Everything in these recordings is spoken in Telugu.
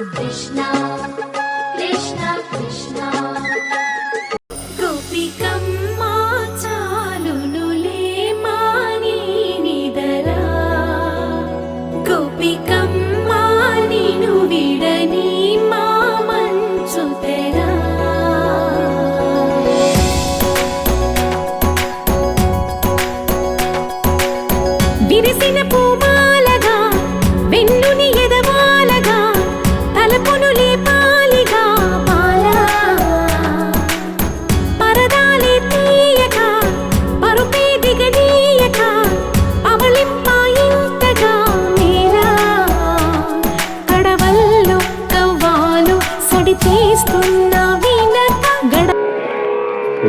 కృష్ణ కృష్ణ కృష్ణ. గోపికమ్మా చాలునులే మాని నిదరా. గోపికమ్మా నిను విడని మా మంచు తెరా. విరిసిన పూమ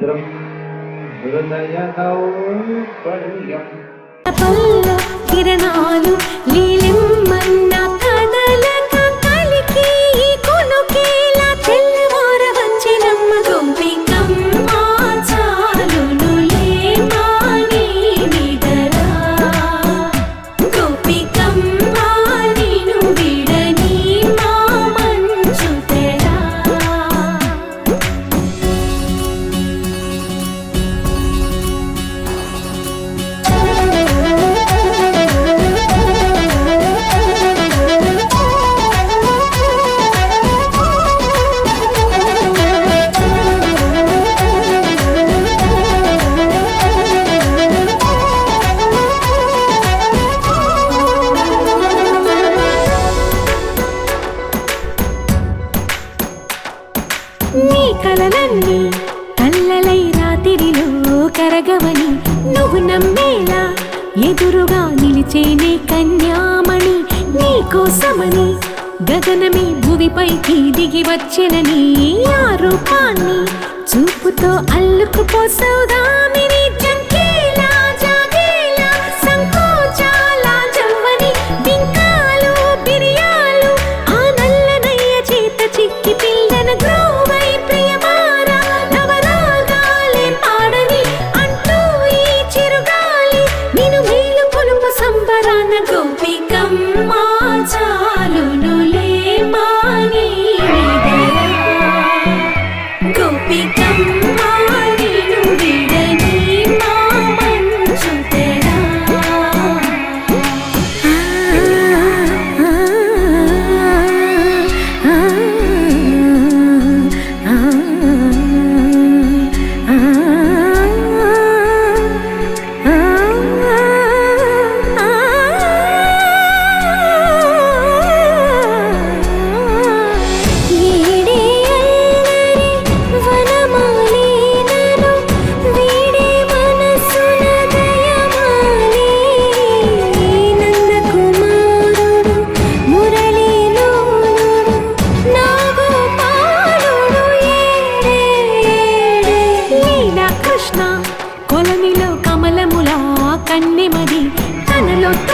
ഭദ്രം ഹൃദയ ദൗർബല്യം കിരണാലും కలలన్నీ కల్లలై రాత్రిలో కరగవని నువ్వు నమ్మేలా ఎదురుగా నిలిచేనే కన్యామణి నీకోసమని గగనమే భూమిపైకి దిగి వచ్చెనని ఆ రూపాన్ని చూపుతో అల్లుకుపోసౌదామిని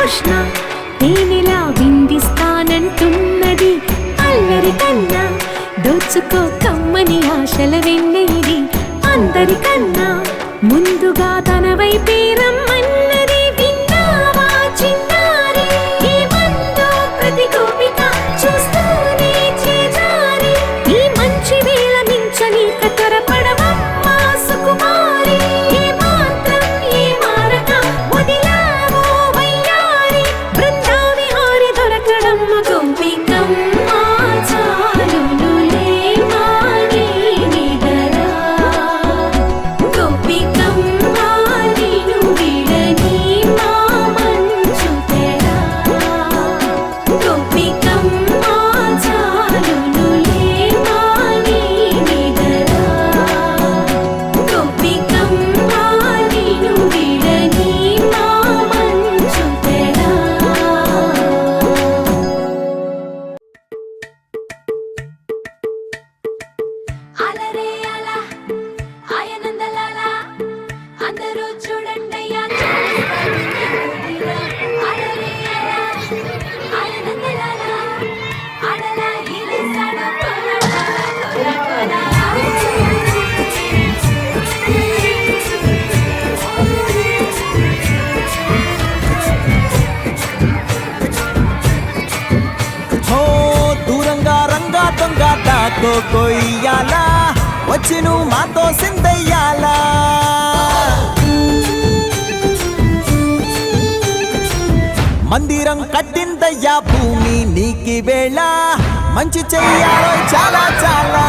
తనలో తృష్ణ విందిస్తానంటున్నది? అల్లరి కన్నా దోచుకో కమ్మని ఆశల వెన్నెయిది అందరికన్నా ముందుగా తన వైపే కొయ్యాలా? వచ్చి నువ్వు మాతో సిందయ్యాలా మందిరం కట్టిందయ్యా భూమి నీకి వేళ. మంచి చెయ్యాలో చాలా చాలా.